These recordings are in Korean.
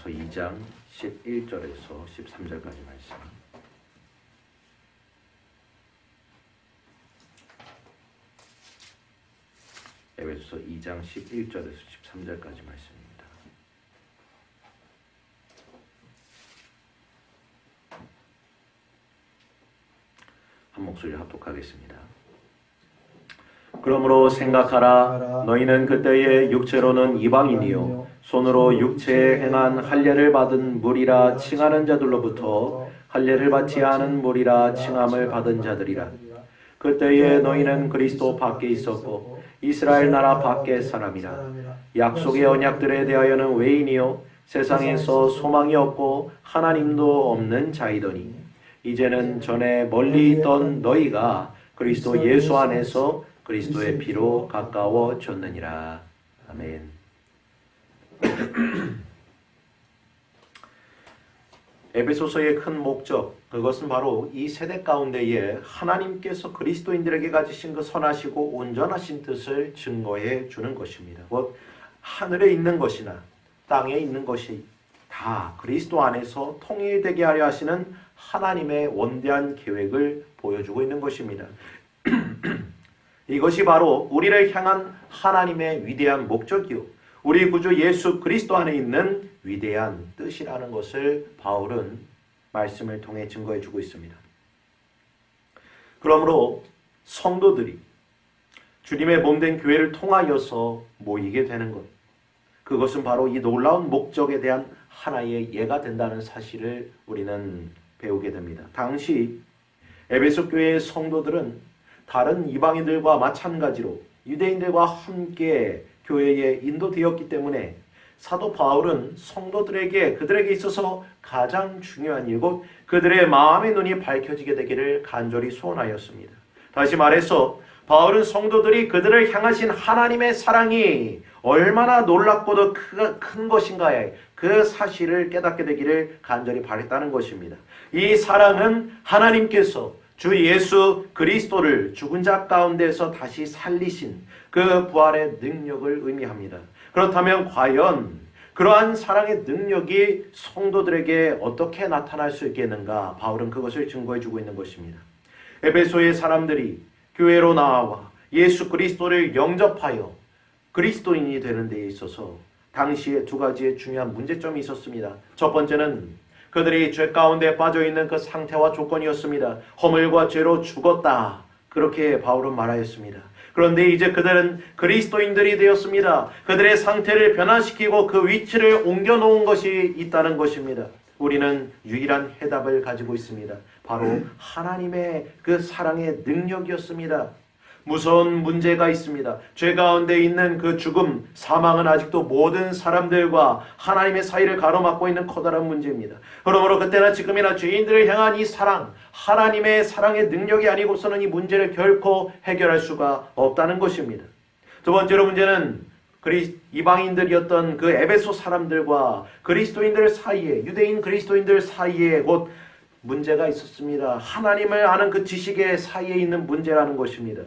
에베소서 2장 11절에서 13절까지 말씀. 에베소서 2장 11절에서 13절까지 말씀입니다. 한 목소리 합독하겠습니다. 그러므로 생각하라 너희는 그때의 육체로는 이방인이요 손으로 육체에 행한 할례를 받은 무리라 칭하는 자들로부터 할례를 받지 않은 무리라 칭함을 받은 자들이라 그때에 너희는 그리스도 밖에 있었고 이스라엘 나라 밖의 사람이라 약속의 언약들에 대하여는 외인이요 세상에서 소망이 없고 하나님도 없는 자이더니 이제는 전에 멀리 있던 너희가 그리스도 예수 안에서 그리스도의 피로 가까워졌느니라. 아멘. 에베소서의 큰 목적 그것은 바로 이 세대 가운데에 하나님께서 그리스도인들에게 가지신 그 선하시고 온전하신 뜻을 증거해 주는 것입니다. 곧 하늘에 있는 것이나 땅에 있는 것이 다 그리스도 안에서 통일되게 하려 하시는 하나님의 원대한 계획을 보여주고 있는 것입니다. 이것이 바로 우리를 향한 하나님의 위대한 목적이요. 우리 구주 예수 그리스도 안에 있는 위대한 뜻이라는 것을 바울은 말씀을 통해 증거해 주고 있습니다. 그러므로 성도들이 주님의 몸된 교회를 통하여서 모이게 되는 것. 그것은 바로 이 놀라운 목적에 대한 하나의 예가 된다는 사실을 우리는 배우게 됩니다. 당시 에베소 교회의 성도들은 다른 이방인들과 마찬가지로 유대인들과 함께 교회에 인도되었기 때문에 사도 바울은 성도들에게 그들에게 있어서 가장 중요한 일, 곧 그들의 마음의 눈이 밝혀지게 되기를 간절히 소원하였습니다. 다시 말해서 바울은 성도들이 그들을 향하신 하나님의 사랑이 얼마나 놀랍고도 큰 것인가에 그 사실을 깨닫게 되기를 간절히 바랬다는 것입니다. 이 사랑은 하나님께서 주 예수 그리스도를 죽은 자 가운데서 다시 살리신 그 부활의 능력을 의미합니다. 그렇다면 과연 그러한 사랑의 능력이 성도들에게 어떻게 나타날 수 있겠는가? 바울은 그것을 증거해 주고 있는 것입니다. 에베소의 사람들이 교회로 나와 예수 그리스도를 영접하여 그리스도인이 되는 데 있어서 당시에 두 가지의 중요한 문제점이 있었습니다. 첫 번째는 그들이 죄 가운데 빠져 있는 그 상태와 조건이었습니다. 허물과 죄로 죽었다. 그렇게 바울은 말하였습니다. 그런데 이제 그들은 그리스도인들이 되었습니다. 그들의 상태를 변화시키고 그 위치를 옮겨 놓은 것이 있다는 것입니다. 우리는 유일한 해답을 가지고 있습니다. 바로 하나님의 그 사랑의 능력이었습니다. 무서운 문제가 있습니다. 죄 가운데 있는 그 죽음, 사망은 아직도 모든 사람들과 하나님의 사이를 가로막고 있는 커다란 문제입니다. 그러므로 그때나 지금이나 죄인들을 향한 이 사랑, 하나님의 사랑의 능력이 아니고서는 이 문제를 결코 해결할 수가 없다는 것입니다. 두 번째로 문제는 그리 이방인들이었던 그 에베소 사람들과 그리스도인들 사이에 유대인 그리스도인들 사이에 곧 문제가 있었습니다. 하나님을 아는 그 지식의 사이에 있는 문제라는 것입니다.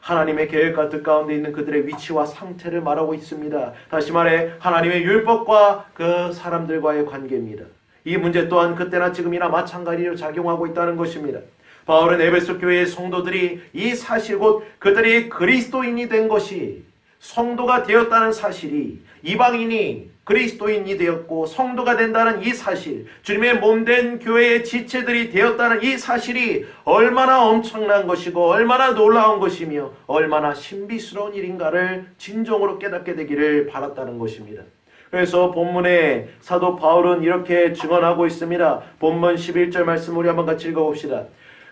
하나님의 계획과 뜻 가운데 있는 그들의 위치와 상태를 말하고 있습니다. 다시 말해 하나님의 율법과 그 사람들과의 관계입니다. 이 문제 또한 그때나 지금이나 마찬가지로 작용하고 있다는 것입니다. 바울은 에베소 교회의 성도들이 이 사실 곧 그들이 그리스도인이 된 것이 성도가 되었다는 사실이 이방인이 그리스도인이 되었고 성도가 된다는 이 사실, 주님의 몸된 교회의 지체들이 되었다는 이 사실이 얼마나 엄청난 것이고 얼마나 놀라운 것이며 얼마나 신비스러운 일인가를 진정으로 깨닫게 되기를 바랐다는 것입니다. 그래서 본문에 사도 바울은 이렇게 증언하고 있습니다. 본문 11절 말씀 우리 한번 같이 읽어봅시다.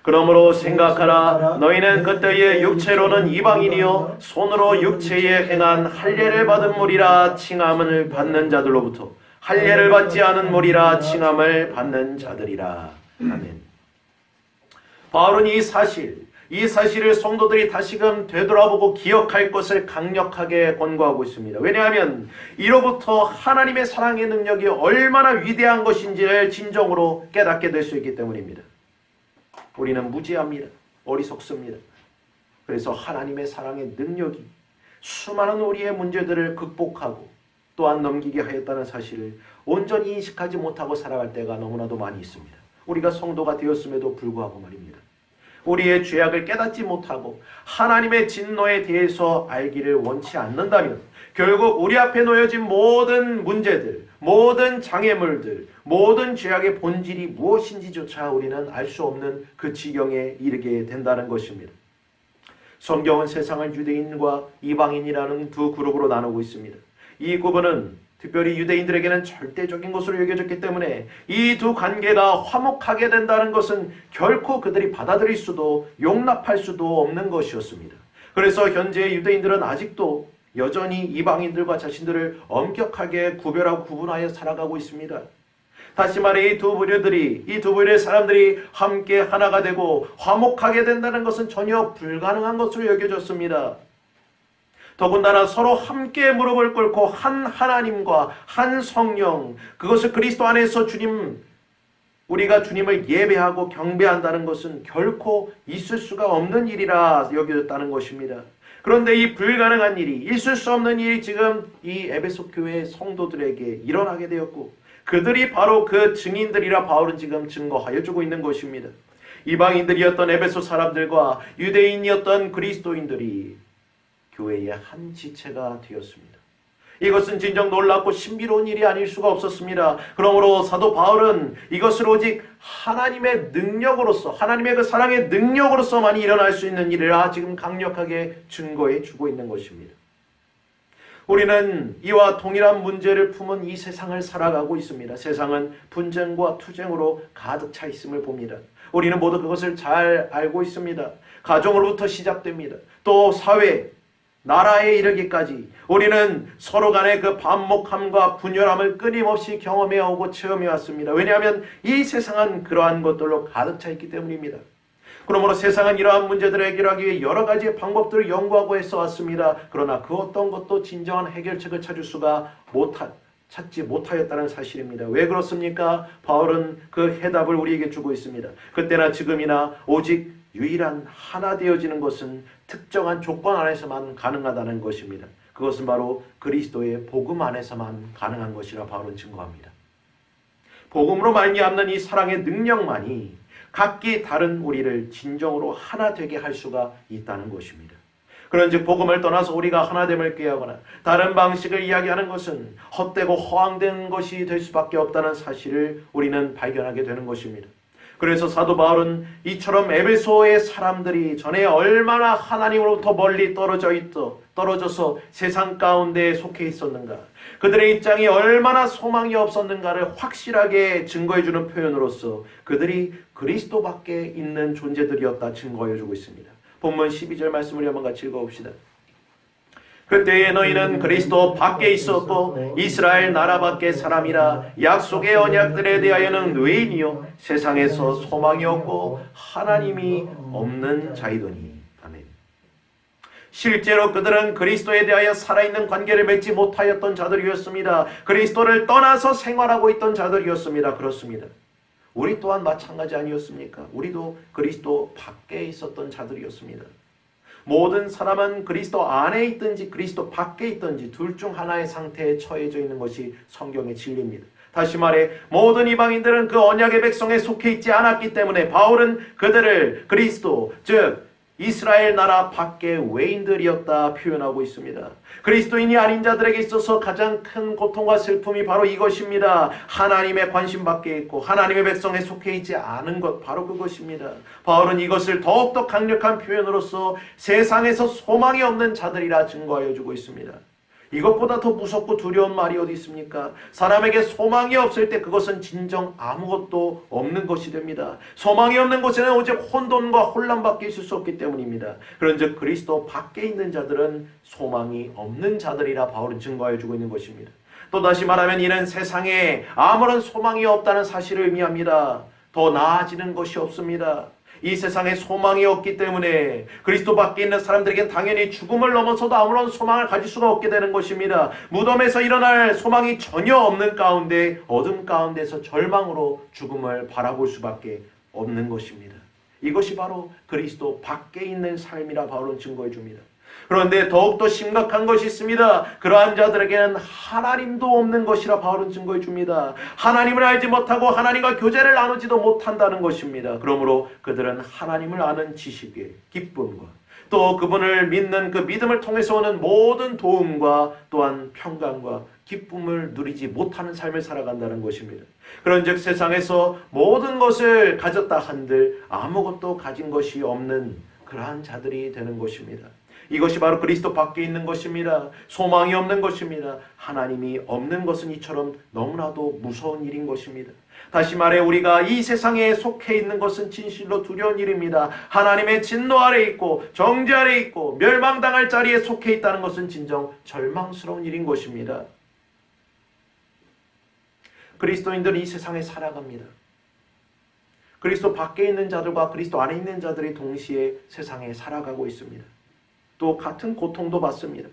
그러므로 생각하라 너희는 그때의 육체로는 이방인이요 손으로 육체에 행한 할례를 받은 무리라 칭함을 받는 자들로부터 할례를 받지 않은 무리라 칭함을 받는 자들이라 아멘. 바울은 이 사실 이 사실을 성도들이 다시금 되돌아보고 기억할 것을 강력하게 권고하고 있습니다. 왜냐하면 이로부터 하나님의 사랑의 능력이 얼마나 위대한 것인지를 진정으로 깨닫게 될 수 있기 때문입니다. 우리는 무지합니다. 어리석습니다. 그래서 하나님의 사랑의 능력이 수많은 우리의 문제들을 극복하고 또한 넘기게 하였다는 사실을 온전히 인식하지 못하고 살아갈 때가 너무나도 많이 있습니다. 우리가 성도가 되었음에도 불구하고 말입니다. 우리의 죄악을 깨닫지 못하고 하나님의 진노에 대해서 알기를 원치 않는다면 결국 우리 앞에 놓여진 모든 문제들, 모든 장애물들, 모든 죄악의 본질이 무엇인지조차 우리는 알 수 없는 그 지경에 이르게 된다는 것입니다. 성경은 세상을 유대인과 이방인이라는 두 그룹으로 나누고 있습니다. 이 구분은 특별히 유대인들에게는 절대적인 것으로 여겨졌기 때문에 이 두 관계가 화목하게 된다는 것은 결코 그들이 받아들일 수도 용납할 수도 없는 것이었습니다. 그래서 현재 유대인들은 아직도 여전히 이방인들과 자신들을 엄격하게 구별하고 구분하여 살아가고 있습니다. 다시 말해 이 두 부류들이 이 두 부류의 사람들이 함께 하나가 되고 화목하게 된다는 것은 전혀 불가능한 것으로 여겨졌습니다. 더군다나 서로 함께 무릎을 꿇고 한 하나님과 한 성령 그것을 그리스도 안에서 주님 우리가 주님을 예배하고 경배한다는 것은 결코 있을 수가 없는 일이라 여겨졌다는 것입니다. 그런데 이 불가능한 일이 있을 수 없는 일이 지금 이 에베소 교회 성도들에게 일어나게 되었고 그들이 바로 그 증인들이라 바울은 지금 증거하여 주고 있는 것입니다. 이방인들이었던 에베소 사람들과 유대인이었던 그리스도인들이 교회의 한 지체가 되었습니다. 이것은 진정 놀랍고 신비로운 일이 아닐 수가 없었습니다. 그러므로 사도 바울은 이것을 오직 하나님의 능력으로서 하나님의 그 사랑의 능력으로서만 일어날 수 있는 일이라 지금 강력하게 증거해 주고 있는 것입니다. 우리는 이와 동일한 문제를 품은 이 세상을 살아가고 있습니다. 세상은 분쟁과 투쟁으로 가득 차 있음을 봅니다. 우리는 모두 그것을 잘 알고 있습니다. 가정으로부터 시작됩니다. 또 사회, 나라에 이르기까지 우리는 서로 간의 그 반목함과 분열함을 끊임없이 경험해 오고 체험해 왔습니다. 왜냐하면 이 세상은 그러한 것들로 가득 차 있기 때문입니다. 그러므로 세상은 이러한 문제들을 해결하기 위해 여러 가지의 방법들을 연구하고 애써 왔습니다. 그러나 그 어떤 것도 진정한 해결책을 찾을 수가 못한 찾지 못하였다는 사실입니다. 왜 그렇습니까? 바울은 그 해답을 우리에게 주고 있습니다. 그때나 지금이나 오직 유일한 하나 되어지는 것은 특정한 조건 안에서만 가능하다는 것입니다. 그것은 바로 그리스도의 복음 안에서만 가능한 것이라 바울은 증거합니다. 복음으로 말미암는 이 사랑의 능력만이 각기 다른 우리를 진정으로 하나 되게 할 수가 있다는 것입니다. 그런즉 복음을 떠나서 우리가 하나됨을 꾀하거나 다른 방식을 이야기하는 것은 헛되고 허황된 것이 될 수밖에 없다는 사실을 우리는 발견하게 되는 것입니다. 그래서 사도 바울은 이처럼 에베소의 사람들이 전에 얼마나 하나님으로부터 멀리 떨어져 있어 떨어져서 세상 가운데 속해 있었는가 그들의 입장이 얼마나 소망이 없었는가를 확실하게 증거해 주는 표현으로서 그들이 그리스도 밖에 있는 존재들이었다 증거해 주고 있습니다. 본문 12절 말씀을 한번 같이 읽어봅시다. 그때에 너희는 그리스도 밖에 있었고 이스라엘 나라 밖의 사람이라 약속의 언약들에 대하여는 외인이요 세상에서 소망이 없고 하나님이 없는 자이더니 아멘. 실제로 그들은 그리스도에 대하여 살아있는 관계를 맺지 못하였던 자들이었습니다. 그리스도를 떠나서 생활하고 있던 자들이었습니다. 그렇습니다. 우리 또한 마찬가지 아니었습니까? 우리도 그리스도 밖에 있었던 자들이었습니다. 모든 사람은 그리스도 안에 있든지 그리스도 밖에 있든지 둘 중 하나의 상태에 처해져 있는 것이 성경의 진리입니다. 다시 말해 모든 이방인들은 그 언약의 백성에 속해 있지 않았기 때문에 바울은 그들을 그리스도 즉 이스라엘 나라 밖의 외인들이었다 표현하고 있습니다. 그리스도인이 아닌 자들에게 있어서 가장 큰 고통과 슬픔이 바로 이것입니다. 하나님의 관심 밖에 있고 하나님의 백성에 속해 있지 않은 것 바로 그것입니다. 바울은 이것을 더욱더 강력한 표현으로서 세상에서 소망이 없는 자들이라 증거하여 주고 있습니다. 이것보다 더 무섭고 두려운 말이 어디 있습니까? 사람에게 소망이 없을 때 그것은 진정 아무것도 없는 것이 됩니다. 소망이 없는 곳에는 오직 혼돈과 혼란밖에 있을 수 없기 때문입니다. 그런즉 그리스도 밖에 있는 자들은 소망이 없는 자들이라 바울은 증거해 주고 있는 것입니다. 또 다시 말하면 이는 세상에 아무런 소망이 없다는 사실을 의미합니다. 더 나아지는 것이 없습니다. 이 세상에 소망이 없기 때문에 그리스도 밖에 있는 사람들에겐 당연히 죽음을 넘어서도 아무런 소망을 가질 수가 없게 되는 것입니다. 무덤에서 일어날 소망이 전혀 없는 가운데 어둠 가운데서 절망으로 죽음을 바라볼 수밖에 없는 것입니다. 이것이 바로 그리스도 밖에 있는 삶이라 바울은 증거해 줍니다. 그런데 더욱더 심각한 것이 있습니다. 그러한 자들에게는 하나님도 없는 것이라 바울은 증거해 줍니다. 하나님을 알지 못하고 하나님과 교제를 나누지도 못한다는 것입니다. 그러므로 그들은 하나님을 아는 지식에 기쁨과 또 그분을 믿는 그 믿음을 통해서 오는 모든 도움과 또한 평강과 기쁨을 누리지 못하는 삶을 살아간다는 것입니다. 그런즉 세상에서 모든 것을 가졌다 한들 아무것도 가진 것이 없는 그러한 자들이 되는 것입니다. 이것이 바로 그리스도 밖에 있는 것입니다. 소망이 없는 것입니다. 하나님이 없는 것은 이처럼 너무나도 무서운 일인 것입니다. 다시 말해 우리가 이 세상에 속해 있는 것은 진실로 두려운 일입니다. 하나님의 진노 아래 있고 정죄 아래 있고 멸망당할 자리에 속해 있다는 것은 진정 절망스러운 일인 것입니다. 그리스도인들은 이 세상에 살아갑니다. 그리스도 밖에 있는 자들과 그리스도 안에 있는 자들이 동시에 세상에 살아가고 있습니다. 또 같은 고통도 받습니다.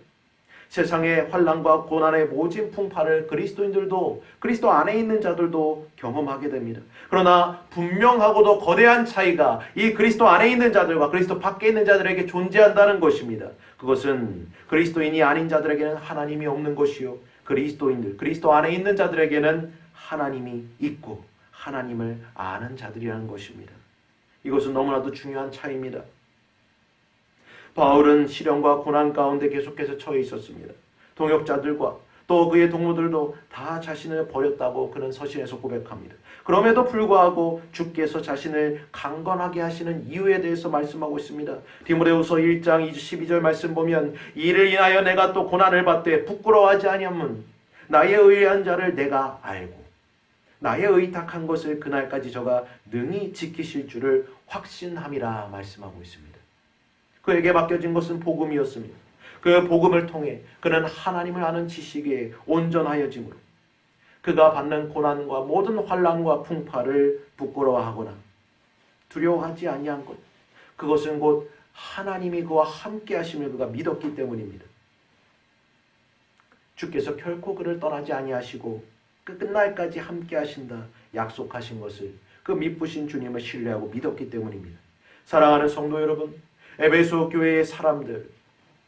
세상의 환란과 고난의 모진 풍파를 그리스도인들도 그리스도 안에 있는 자들도 경험하게 됩니다. 그러나 분명하고도 거대한 차이가 이 그리스도 안에 있는 자들과 그리스도 밖에 있는 자들에게 존재한다는 것입니다. 그것은 그리스도인이 아닌 자들에게는 하나님이 없는 것이요 그리스도인들 그리스도 안에 있는 자들에게는 하나님이 있고 하나님을 아는 자들이라는 것입니다. 이것은 너무나도 중요한 차이입니다. 바울은 시련과 고난 가운데 계속해서 처해 있었습니다. 동역자들과 또 그의 동무들도 다 자신을 버렸다고 그는 서신에서 고백합니다. 그럼에도 불구하고 주께서 자신을 강건하게 하시는 이유에 대해서 말씀하고 있습니다. 디모데후서 1장 12절 말씀 보면 이를 인하여 내가 또 고난을 받되 부끄러워하지 아니함은 나의 의뢰한 자를 내가 알고 나의 의탁한 것을 그날까지 저가 능히 지키실 줄을 확신함이라 말씀하고 있습니다. 그에게 맡겨진 것은 복음이었습니다. 그 복음을 통해 그는 하나님을 아는 지식에 온전하여짐으로 그가 받는 고난과 모든 환란과 풍파를 부끄러워하거나 두려워하지 아니한 것 그것은 곧 하나님이 그와 함께 하심을 그가 믿었기 때문입니다. 주께서 결코 그를 떠나지 아니하시고 그 끝날까지 함께 하신다 약속하신 것을 그 믿으신 주님을 신뢰하고 믿었기 때문입니다. 사랑하는 성도 여러분, 에베소 교회의 사람들,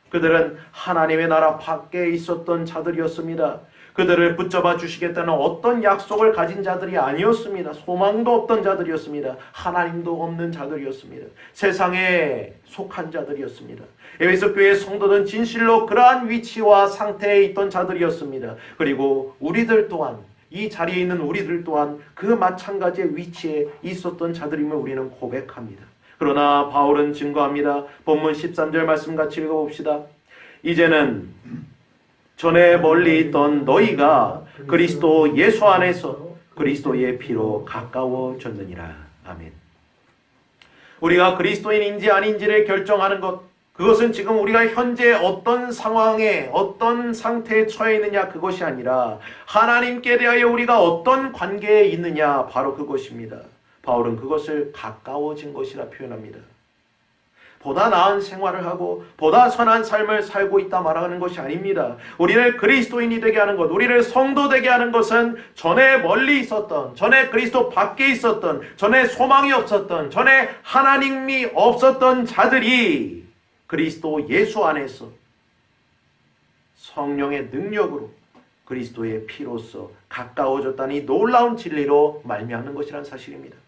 그들은 하나님의 나라 밖에 있었던 자들이었습니다. 그들을 붙잡아 주시겠다는 어떤 약속을 가진 자들이 아니었습니다. 소망도 없던 자들이었습니다. 하나님도 없는 자들이었습니다. 세상에 속한 자들이었습니다. 에베소 교회 성도는 진실로 그러한 위치와 상태에 있던 자들이었습니다. 그리고 우리들 또한 이 자리에 있는 우리들 또한 그 마찬가지의 위치에 있었던 자들임을 우리는 고백합니다. 그러나 바울은 증거합니다. 본문 13절 말씀 같이 읽어봅시다. 이제는 전에 멀리 있던 너희가 그리스도 예수 안에서 그리스도의 피로 가까워졌느니라. 아멘. 우리가 그리스도인인지 아닌지를 결정하는 것, 그것은 지금 우리가 현재 어떤 상황에, 어떤 상태에 처해 있느냐, 그것이 아니라 하나님께 대하여 우리가 어떤 관계에 있느냐, 바로 그것입니다. 바울은 그것을 가까워진 것이라 표현합니다. 보다 나은 생활을 하고 보다 선한 삶을 살고 있다 말하는 것이 아닙니다. 우리를 그리스도인이 되게 하는 것, 우리를 성도 되게 하는 것은 전에 멀리 있었던, 전에 그리스도 밖에 있었던, 전에 소망이 없었던, 전에 하나님이 없었던 자들이 그리스도 예수 안에서 성령의 능력으로 그리스도의 피로서 가까워졌다니 놀라운 진리로 말미암는 것이란 사실입니다.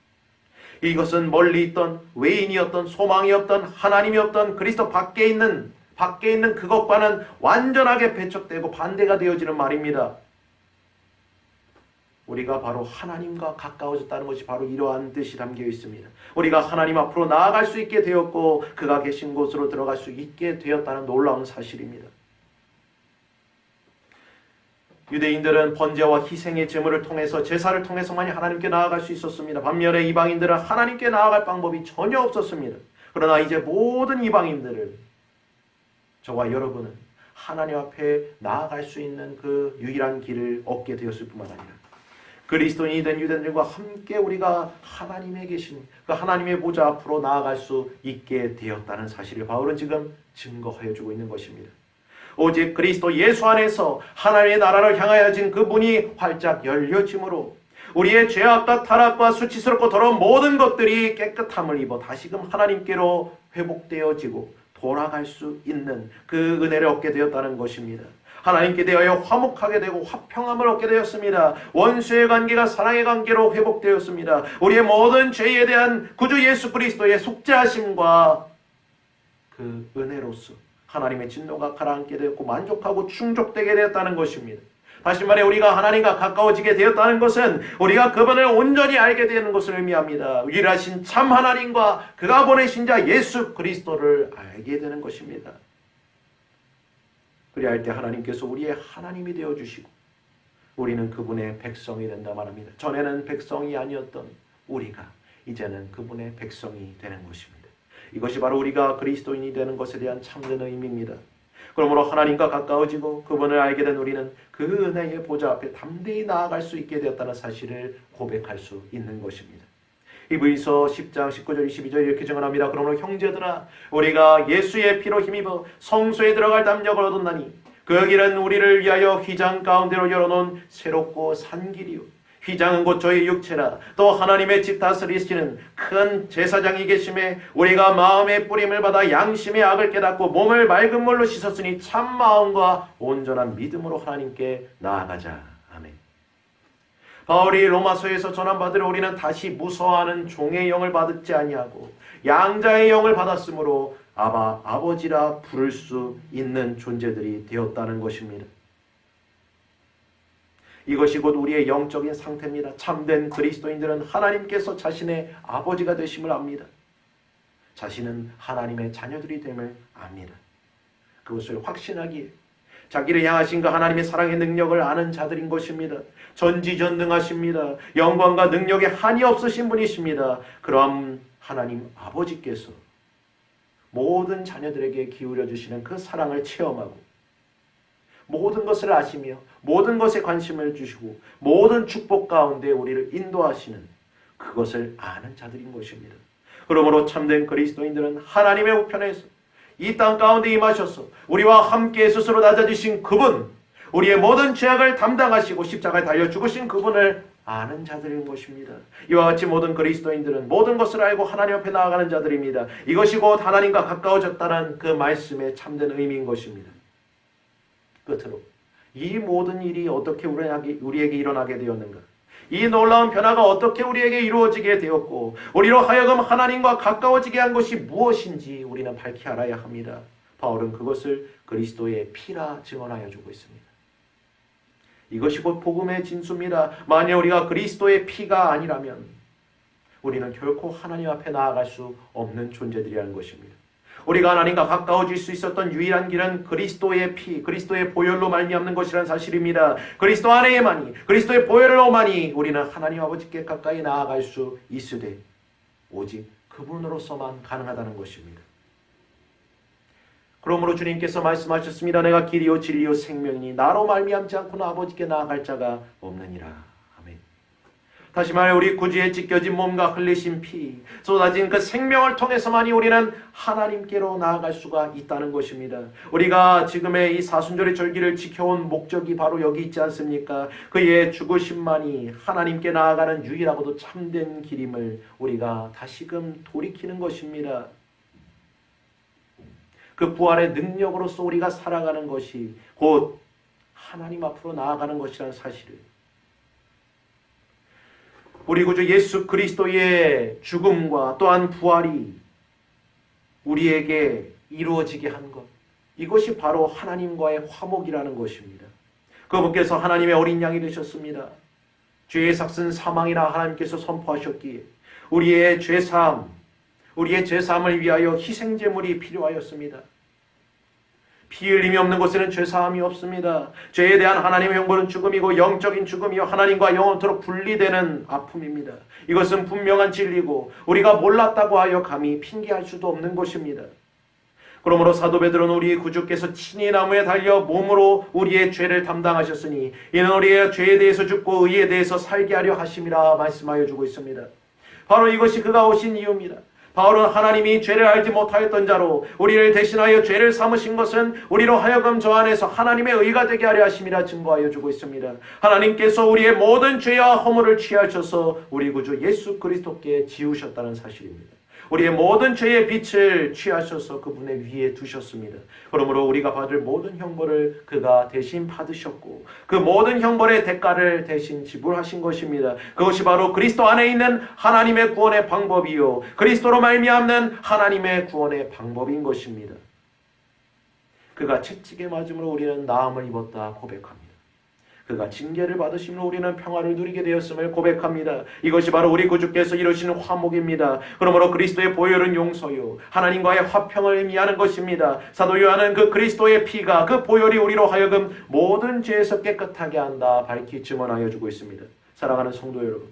이것은 멀리 있던 외인이었던 소망이 없던 하나님이 없던 그리스도 밖에 있는 밖에 있는 그것과는 완전하게 배척되고 반대가 되어지는 말입니다. 우리가 바로 하나님과 가까워졌다는 것이 바로 이러한 뜻이 담겨 있습니다. 우리가 하나님 앞으로 나아갈 수 있게 되었고 그가 계신 곳으로 들어갈 수 있게 되었다는 놀라운 사실입니다. 유대인들은 번제와 희생의 제물을 통해서 제사를 통해서만이 하나님께 나아갈 수 있었습니다. 반면에 이방인들은 하나님께 나아갈 방법이 전혀 없었습니다. 그러나 이제 모든 이방인들을 저와 여러분은 하나님 앞에 나아갈 수 있는 그 유일한 길을 얻게 되었을 뿐만 아니라 그리스도인이 된 유대인들과 함께 우리가 하나님에 계신 그 하나님의 보좌 앞으로 나아갈 수 있게 되었다는 사실을 바울은 지금 증거하여 주고 있는 것입니다. 오직 그리스도 예수 안에서 하나님의 나라를 향하여 진 그 문이 활짝 열려짐으로 우리의 죄악과 타락과 수치스럽고 더러운 모든 것들이 깨끗함을 입어 다시금 하나님께로 회복되어지고 돌아갈 수 있는 그 은혜를 얻게 되었다는 것입니다. 하나님께 대하여 화목하게 되고 화평함을 얻게 되었습니다. 원수의 관계가 사랑의 관계로 회복되었습니다. 우리의 모든 죄에 대한 구주 예수 그리스도의 속죄하심과 그 은혜로서 하나님의 진노가 가라앉게 되었고 만족하고 충족되게 되었다는 것입니다. 다시 말해 우리가 하나님과 가까워지게 되었다는 것은 우리가 그분을 온전히 알게 되는 것을 의미합니다. 유일하신 참 하나님과 그가 보내신 자 예수 그리스도를 알게 되는 것입니다. 그리할 때 하나님께서 우리의 하나님이 되어 주시고 우리는 그분의 백성이 된다 말합니다. 전에는 백성이 아니었던 우리가 이제는 그분의 백성이 되는 것입니다. 이것이 바로 우리가 그리스도인이 되는 것에 대한 참된 의미입니다. 그러므로 하나님과 가까워지고 그분을 알게 된 우리는 그 은혜의 보좌 앞에 담대히 나아갈 수 있게 되었다는 사실을 고백할 수 있는 것입니다. 이브이서 10장 19절 22절 이렇게 증언합니다. 그러므로 형제들아 우리가 예수의 피로 힘입어 성소에 들어갈 담력을 얻었나니 그 길은 우리를 위하여 휘장 가운데로 열어놓은 새롭고 산 길이요 휘장은 곧 저희 육체라 또 하나님의 집 다스리시는 큰 제사장이 계심에 우리가 마음의 뿌림을 받아 양심의 악을 깨닫고 몸을 맑은 물로 씻었으니 참 마음과 온전한 믿음으로 하나님께 나아가자 아멘. 바울이 로마서에서 전함받으러 우리는 다시 무서워하는 종의 영을 받지 아니하고 양자의 영을 받았으므로 아바 아버지라 부를 수 있는 존재들이 되었다는 것입니다. 이것이 곧 우리의 영적인 상태입니다. 참된 그리스도인들은 하나님께서 자신의 아버지가 되심을 압니다. 자신은 하나님의 자녀들이 됨을 압니다. 그것을 확신하기에 자기를 향하신 그 하나님의 사랑의 능력을 아는 자들인 것입니다. 전지전능하십니다. 영광과 능력에 한이 없으신 분이십니다. 그럼 하나님 아버지께서 모든 자녀들에게 기울여 주시는 그 사랑을 체험하고 모든 것을 아시며 모든 것에 관심을 주시고 모든 축복 가운데 우리를 인도하시는 그것을 아는 자들인 것입니다. 그러므로 참된 그리스도인들은 하나님의 우편에서 이 땅 가운데 임하셔서 우리와 함께 스스로 낮아지신 그분, 우리의 모든 죄악을 담당하시고 십자가에 달려 죽으신 그분을 아는 자들인 것입니다. 이와 같이 모든 그리스도인들은 모든 것을 알고 하나님 앞에 나아가는 자들입니다. 이것이 곧 하나님과 가까워졌다는 그 말씀의 참된 의미인 것입니다. 끝으로 이 모든 일이 어떻게 우리에게, 일어나게 되었는가? 이 놀라운 변화가 어떻게 우리에게 이루어지게 되었고 우리로 하여금 하나님과 가까워지게 한 것이 무엇인지 우리는 밝히 알아야 합니다. 바울은 그것을 그리스도의 피라 증언하여 주고 있습니다. 이것이 곧 복음의 진수입니다. 만약 우리가 그리스도의 피가 아니라면 우리는 결코 하나님 앞에 나아갈 수 없는 존재들이라는 것입니다. 우리가 하나님과 가까워질 수 있었던 유일한 길은 그리스도의 피, 그리스도의 보혈로 말미암는 것이라는 사실입니다. 그리스도 안에만이, 그리스도의 보혈로만이 우리는 하나님 아버지께 가까이 나아갈 수 있으되 오직 그분으로서만 가능하다는 것입니다. 그러므로 주님께서 말씀하셨습니다. 내가 길이요 진리요 생명이니 나로 말미암지 않고는 아버지께 나아갈 자가 없느니라. 다시 말해 우리 구주에 찢겨진 몸과 흘리신 피, 쏟아진 그 생명을 통해서만이 우리는 하나님께로 나아갈 수가 있다는 것입니다. 우리가 지금의 이 사순절의 절기를 지켜온 목적이 바로 여기 있지 않습니까? 그의 죽으심만이 하나님께 나아가는 유일하고도 참된 길임을 우리가 다시금 돌이키는 것입니다. 그 부활의 능력으로서 우리가 살아가는 것이 곧 하나님 앞으로 나아가는 것이라는 사실을 우리 구주 예수 그리스도의 죽음과 또한 부활이 우리에게 이루어지게 한 것. 이것이 바로 하나님과의 화목이라는 것입니다. 그분께서 하나님의 어린 양이 되셨습니다. 죄의 삭슨 사망이라 하나님께서 선포하셨기에 우리의 죄사함, 우리의 죄사함을 위하여 희생제물이 필요하였습니다. 피 흘림이 없는 곳에는 죄사함이 없습니다. 죄에 대한 하나님의 형벌은 죽음이고 영적인 죽음이요 하나님과 영원토록 분리되는 아픔입니다. 이것은 분명한 진리고 우리가 몰랐다고 하여 감히 핑계할 수도 없는 것입니다. 그러므로 사도 베드로는 우리 구주께서 친히 나무에 달려 몸으로 우리의 죄를 담당하셨으니 이는 우리의 죄에 대해서 죽고 의에 대해서 살게 하려 하심이라 말씀하여 주고 있습니다. 바로 이것이 그가 오신 이유입니다. 바울은 하나님이 죄를 알지 못하였던 자로 우리를 대신하여 죄를 삼으신 것은 우리로 하여금 저 안에서 하나님의 의가 되게 하려 하심이라 증거하여 주고 있습니다. 하나님께서 우리의 모든 죄와 허물을 취하셔서 우리 구주 예수 그리스도께 지우셨다는 사실입니다. 우리의 모든 죄의 빛을 취하셔서 그분의 위에 두셨습니다. 그러므로 우리가 받을 모든 형벌을 그가 대신 받으셨고 그 모든 형벌의 대가를 대신 지불하신 것입니다. 그것이 바로 그리스도 안에 있는 하나님의 구원의 방법이요 그리스도로 말미암는 하나님의 구원의 방법인 것입니다. 그가 채찍에 맞음으로 우리는 나음을 입었다 고백합니다. 그가 징계를 받으심으로 우리는 평화를 누리게 되었음을 고백합니다. 이것이 바로 우리 구주께서 이루시는 화목입니다. 그러므로 그리스도의 보혈은 용서요 하나님과의 화평을 의미하는 것입니다. 사도 요한은 그 그리스도의 피가 그 보혈이 우리로 하여금 모든 죄에서 깨끗하게 한다 밝히 증언하여 주고 있습니다. 사랑하는 성도 여러분,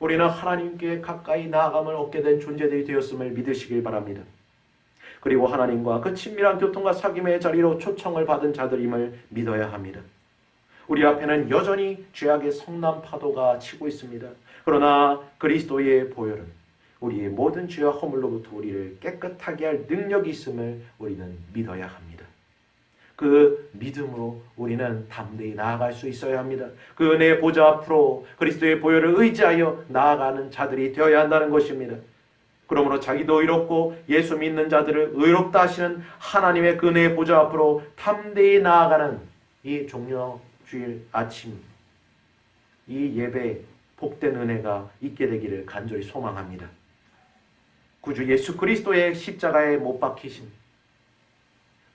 우리는 하나님께 가까이 나아감을 얻게 된 존재들이 되었음을 믿으시길 바랍니다. 그리고 하나님과 그 친밀한 교통과 사귐의 자리로 초청을 받은 자들임을 믿어야 합니다. 우리 앞에는 여전히 죄악의 성난 파도가 치고 있습니다. 그러나 그리스도의 보혈은 우리의 모든 죄와 허물로부터 우리를 깨끗하게 할 능력이 있음을 우리는 믿어야 합니다. 그 믿음으로 우리는 담대히 나아갈 수 있어야 합니다. 그 은혜의 보좌 앞으로 그리스도의 보혈을 의지하여 나아가는 자들이 되어야 한다는 것입니다. 그러므로 자기도 의롭고 예수 믿는 자들을 의롭다 하시는 하나님의 그 은혜의 보좌 앞으로 담대히 나아가는 이 종려 주일 아침 이 예배 복된 은혜가 있게 되기를 간절히 소망합니다. 구주 예수 그리스도의 십자가에 못 박히신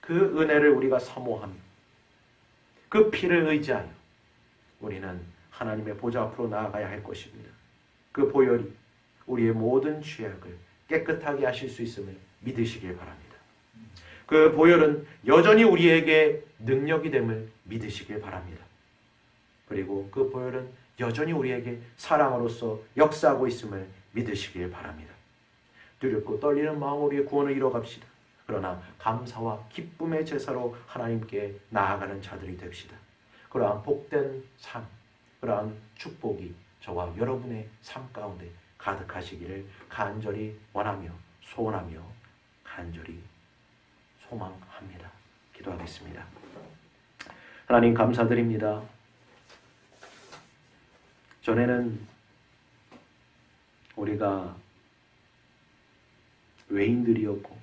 그 은혜를 우리가 사모하며 그 피를 의지하여 우리는 하나님의 보좌 앞으로 나아가야 할 것입니다. 그 보혈이 우리의 모든 죄악을 깨끗하게 하실 수 있음을 믿으시길 바랍니다. 그 보혈은 여전히 우리에게 능력이 됨을 믿으시길 바랍니다. 그리고 그 보혈은 여전히 우리에게 사랑으로서 역사하고 있음을 믿으시길 바랍니다. 두렵고 떨리는 마음으로 우리의 구원을 이뤄갑시다. 그러나 감사와 기쁨의 제사로 하나님께 나아가는 자들이 됩시다. 그러한 복된 삶, 그러한 축복이 저와 여러분의 삶 가운데 가득하시기를 간절히 원하며 소원하며 간절히 소망합니다. 기도하겠습니다. 하나님 감사드립니다. 전에는 우리가 외인들이었고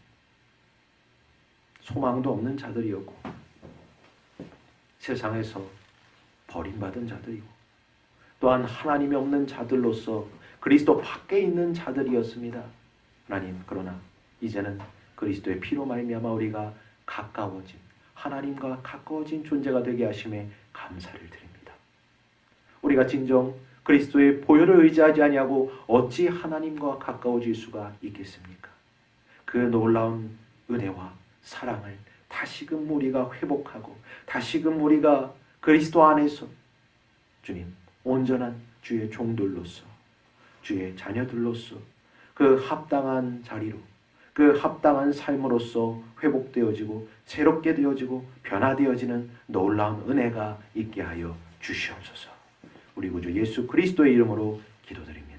소망도 없는 자들이었고 세상에서 버림받은 자들이고 또한 하나님이 없는 자들로서 그리스도 밖에 있는 자들이었습니다. 하나님 그러나 이제는 그리스도의 피로 말미암아 우리가 가까워진 하나님과 가까워진 존재가 되게 하심에 감사를 드립니다. 우리가 진정 그리스도의 보혈을 의지하지 아니하고 어찌 하나님과 가까워질 수가 있겠습니까? 그 놀라운 은혜와 사랑을 다시금 우리가 회복하고 다시금 우리가 그리스도 안에서 주님 온전한 주의 종들로서 주의 자녀들로서 그 합당한 자리로 그 합당한 삶으로서 회복되어지고 새롭게 되어지고 변화되어지는 놀라운 은혜가 있게 하여 주시옵소서. 우리 구주 예수 그리스도의 이름으로 기도드립니다.